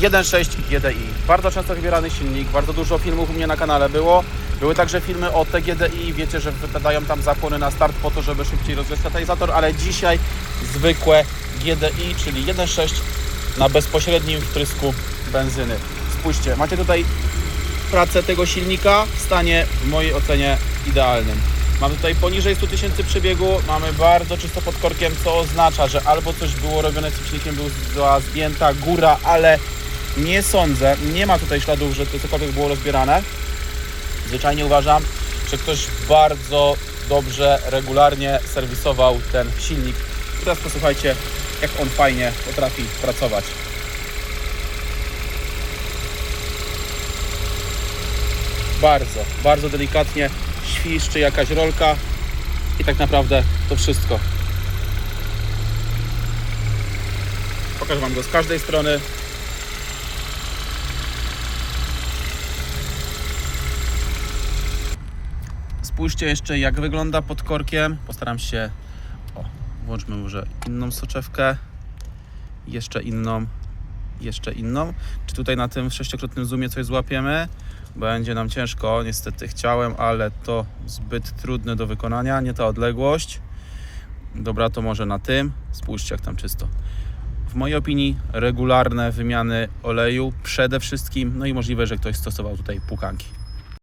1.6 GDI. Bardzo często wybierany silnik, bardzo dużo filmów u mnie na kanale było. Były także filmy o TGDI, wiecie, że wypadają tam zapłony na start po to, żeby szybciej rozwiązać katalizator, ale dzisiaj zwykłe GDI, czyli 1.6 na bezpośrednim wtrysku benzyny. Spójrzcie, macie tutaj pracę tego silnika w stanie w mojej ocenie idealnym. Mamy tutaj poniżej 100 tysięcy przebiegu, mamy bardzo czysto pod korkiem, co oznacza, że albo coś było robione z silnikiem, była zgięta góra, ale nie sądzę, nie ma tutaj śladów, że to cokolwiek było rozbierane. Zwyczajnie uważam, że ktoś bardzo dobrze, regularnie serwisował ten silnik. Teraz posłuchajcie, jak on fajnie potrafi pracować. Bardzo, bardzo delikatnie świszczy jakaś rolka i tak naprawdę to wszystko. Pokażę Wam go z każdej strony. Spójrzcie jeszcze jak wygląda pod korkiem. Postaram się, o, włączmy może inną soczewkę, jeszcze inną, jeszcze inną. Czy tutaj na tym sześciokrotnym zoomie coś złapiemy? Będzie nam ciężko, niestety chciałem, ale to zbyt trudne do wykonania, nie ta odległość. Dobra, to może na tym. Spójrzcie jak tam czysto. W mojej opinii regularne wymiany oleju przede wszystkim, no i możliwe, że ktoś stosował tutaj pukanki.